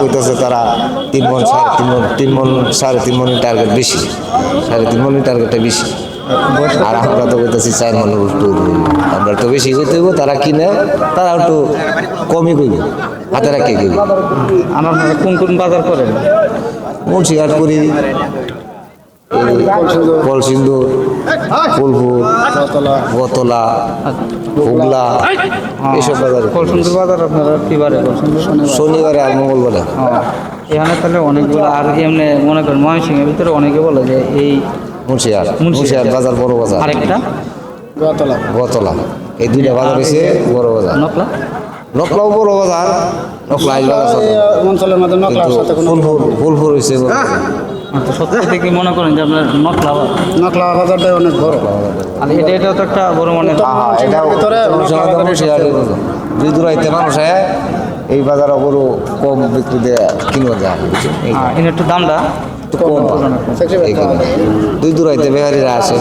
কইতেছে তারা তিন মন সাড়ে তিন মন তিন মন সাড়ে তিন মনের টার্গেট বেশি। সাড়ে তিন মনের টার্গেটটা বেশি। আর আমরা তো কইতেছি চার মনের উল্টো আমরা তো বেশি কইতে হইব তারা কিনে তারা একটু কমই কইব। হাতে রাখে কইব। আমার কোন কোন বাজার করেন? মুন্সিঘাট করি। কলসিন্দুর ফুলপুর বতলা হুগলা এইসব বাজারে। কলসুন্দর বাজার আপনারা কি বারে? শনিবারে। আর মঙ্গলবারে। ও, এখানে তাহলে অনেকগুলো আর এমনি মনে করেন ময়মনসিংহের ভিতরে অনেকে বলে যে এই মুন্সিহাট মুন্সিঘাট। বাজার বড় বাজার। আরেকটা? বতলা এই দুইটা বাজার হয়েছে বড় বাজার। নকলা? নকলাও বড় বাজার। নকলা ফুলপুর ফুলপুর হয়েছে সত্যি থেকে মনে করেন যে আপনার নকলা। নকলা বাজারটাই অনেক বড়। আর এটা এটা তো একটা বড় মানে এটা। দুই দূরাইতে মানুষ আয়, এই বাজার বড় কম বিক্রি দিয়ে কিনবে হ্যাঁ এর একটু দামটা? কম দুই দূরাইতে বেহারিরা আসে।